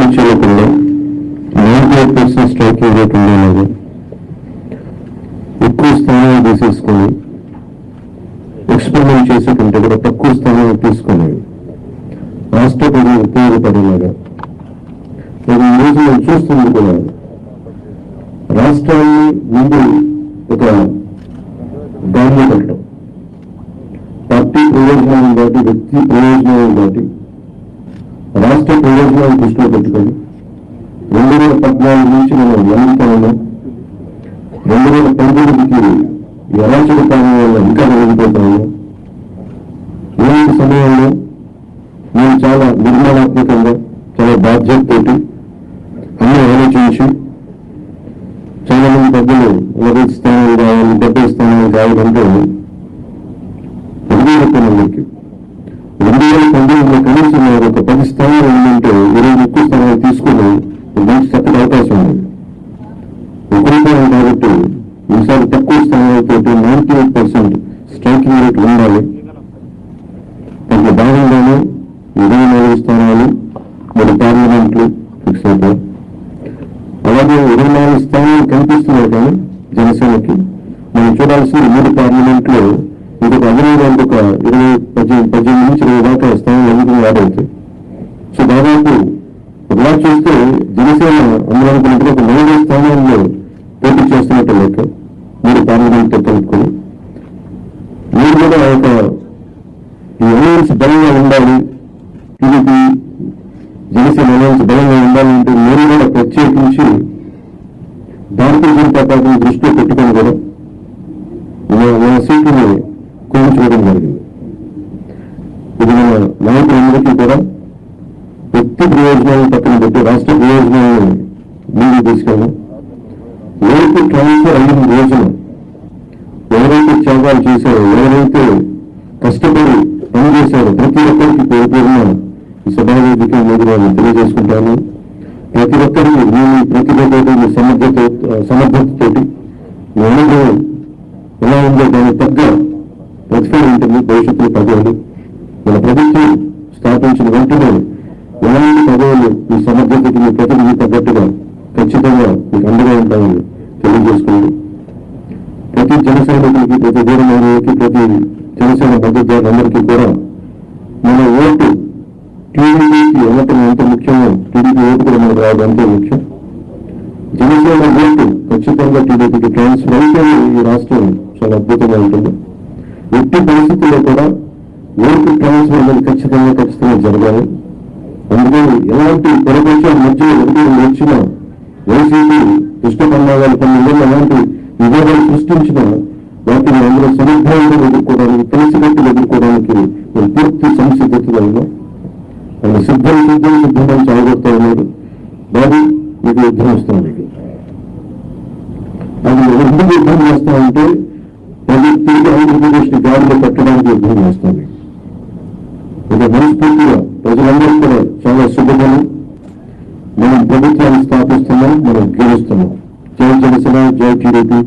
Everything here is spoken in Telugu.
నుంచి లేకుండా నైన్టీ ఎయిట్ పర్సెంట్ స్ట్రైక్ ఇవ్వకుండా ఉండేలాగా ఎక్కువ స్థానాలు తీసేసుకొని ఎక్స్పెరిమెంట్ చేసే కంటే కూడా తక్కువ స్థానాలు తీసుకొని రాష్ట్ర ప్రజలు ఉపయోగపడేలాగా. నేను ఈ రోజు మనం చూస్తుంది కూడా రాష్ట్రాన్ని ముందు ఒక దారిలో పెట్టడం పార్టీ ప్రయోజనాలను దాటి వ్యక్తి ప్రయోజనాలను దాటి రాష్ట్ర ప్రయోజనాలను దృష్టిలో పెట్టుకొని రెండు వేల పద్నాలుగు నుంచి మనం ఎన్నికలను రెండు వేల పంతొమ్మిదికి ఈ అరాచక పాలన వల్ల ఇంకా జరిగిపోతాము ఇలాంటి సమయంలో? మేము చాలా నిర్మాణాత్మకంగా చాలా బాధ్యతతోటి అన్ని ఆలోచించి చాలా మంది పెద్దలు నలభై స్థానాలు కావాలి డెబ్బై స్థానాలు కావాలంటే రెండు వేల పంతొమ్మిదికి రెండు వేల పంతొమ్మిదిలో కనీసం నాకు ఒక పది స్థానాలు ఉందంటే ఇరవై ఎక్కువ స్థానాలు తీసుకుని ఒక మంచి చక్కటి అవకాశం ఉంది ఒకరిపోయాం కాబట్టి శాతం తక్కువ స్థానాలతో ninety eight percent striking rate ఉండాలి. దాంట్లో భాగంగానే ఇరవై నాలుగు స్థానాలు మూడు పార్లమెంట్లు ఫిక్స్ అవుతాయి. అలాగే ఇరవై నాలుగు స్థానాలు కనిపిస్తున్నాయి కానీ జనసేనకి. మనం చూడాల్సిన మూడు పార్లమెంట్లో ఇంకొక అదనంగా ఇంకొక ఇరవై పద్దెనిమిది పద్దెనిమిది నుంచి ఇరవై దాకా స్థానాలు ఎందుకు యాడ్ సో దాదాపు ఒకలా చూస్తే జనసేన అందులో ఒక నలభై స్థానాల్లో పోటీ చేస్తున్నట్టు లెక్క మూడు పార్లమెంట్ కలుపుకొని మీరు కూడా ఒక ఈ అలయన్స్ బలంగా ఉండాలి టీడీపీ జనసేన అలయన్స్ బలంగా ఉండాలంటే మీరు కూడా ప్రత్యేకించి భారతీయ జనతా పార్టీని దృష్టిలో పెట్టుకొని కూడా మన మన కోల్చుకోవడం జరిగింది. ఇది మన నాయకులందరికీ కూడా వ్యక్తి ప్రయోజనాలను పక్కన పెట్టి రాష్ట్ర ప్రయోజనాలను ముందుకు తీసుకెళ్ళాం ఎవరికి ట్రాన్స్ఫర్ అయిన రోజున ఎవరైతే త్యాగాలు చేశారో ఎవరైతే కష్టపడి పనిచేశారో ప్రతి ఒక్కరికి పేరు పేరున ఈ సభావేదిక మీద నేను తెలియజేసుకుంటాను. ప్రతి ఒక్కరికి మీ ప్రతిభతో మీ సమర్థత సమర్థతతోటి మీ అనుభవం ఎలా ఉందో దాని తగ్గ ప్రతిఫలం ఉంటుంది భవిష్యత్తులో పదవులు మన ప్రభుత్వం స్థాపించిన వెంటనే ఎలాంటి పదవులు మీ సమర్థతకి మీ ప్రతిభకి తగ్గట్టుగా ఖచ్చితంగా మీకు అండగా ఉంటామని తెలియజేసుకుంటూ ప్రతి జన సైనికులకి ప్రతి వీరమహిళకి ప్రతి జనసేన మద్దతుదారులందరికీ కూడా మన ఓటు టీడీపీకి వెళ్ళటం ఉంటుంది. ఓటు కూడా ముఖ్యం. జనసేన గుర్తు ఖచ్చితంగా టీడీపీకి ట్రాన్స్ఫర్ అయితే ఈ రాష్ట్రం చాలా అద్భుతంగా ఉంటుంది. ఎట్టి పరిస్థితుల్లో కూడా ఓటు ట్రాన్స్ఫర్ అనేది ఖచ్చితంగా ఖచ్చితంగా జరగాలి. అందుకని ఎలాంటి పొరపక్షాల మధ్య ఒకటి వచ్చిన వైసీపీ దుష్ట పరిణామాలు కొన్ని ఎలాంటి విభేదాలు సృష్టించిన వాటిని అందరూ సమర్థంగా ఎదుర్కోవడానికి కలిసికట్టుగా ఎదుర్కోవడానికి మేము పూర్తి సంసిద్ధతలో ఉన్నాం ఆయన సిద్ధం సిద్ధం సిద్ధం చాలగొడతా ఉన్నాడు బాబు మీకు యుద్ధం వస్తాం మీకు అది ఎందుకు యుద్ధం చేస్తామంటే ప్రజలు తిరిగి ఆంధ్రప్రదేశ్ని గాడిలో పెట్టడానికి యుద్ధం చేస్తాం మీకు ఒక మనస్ఫూర్తిగా ప్రజలందరూ కూడా చాలా శుభమని మనం ప్రభుత్వాన్ని స్థాపిస్తున్నాం మనం గెలుస్తున్నాం. జై జనసేన జై టీడీపీ